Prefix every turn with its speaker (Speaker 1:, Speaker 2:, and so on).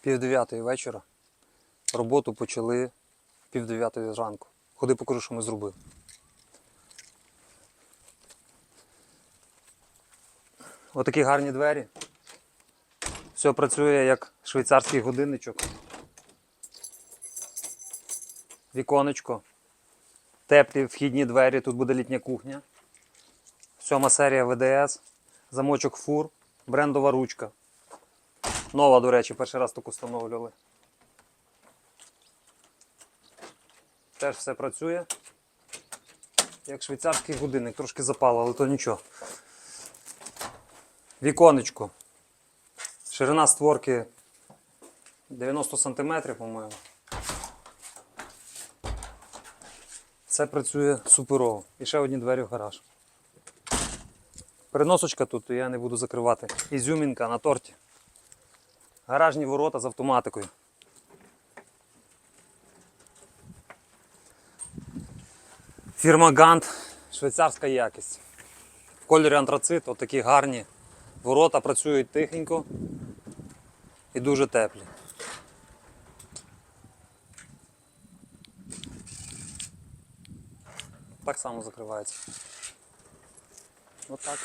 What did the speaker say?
Speaker 1: Пів дев'ятої вечора. Роботу почали пів дев'ятої зранку. Ходи покажу, що ми зробили. Отакі гарні двері. Все працює як швейцарський годинничок. Віконечко. Теплі вхідні двері, тут буде літня кухня. Сьома серія ВДС. Замочок фур, брендова ручка. Нова, до речі, перший раз таку встановлювали. Теж все працює. Як швейцарський годинник, трошки запало, але то нічого. Віконечко. Ширина створки 90 см, по-моєму. Все працює суперово. І ще одні двері в гараж. Переносочка тут, я не буду закривати. Ізюмінка на торті. Гаражні ворота з автоматикою. Фірма Гант, швейцарська якість. В кольорі антрацит, отакі гарні. Ворота працюють тихенько і дуже теплі. Так само закривається. Отак.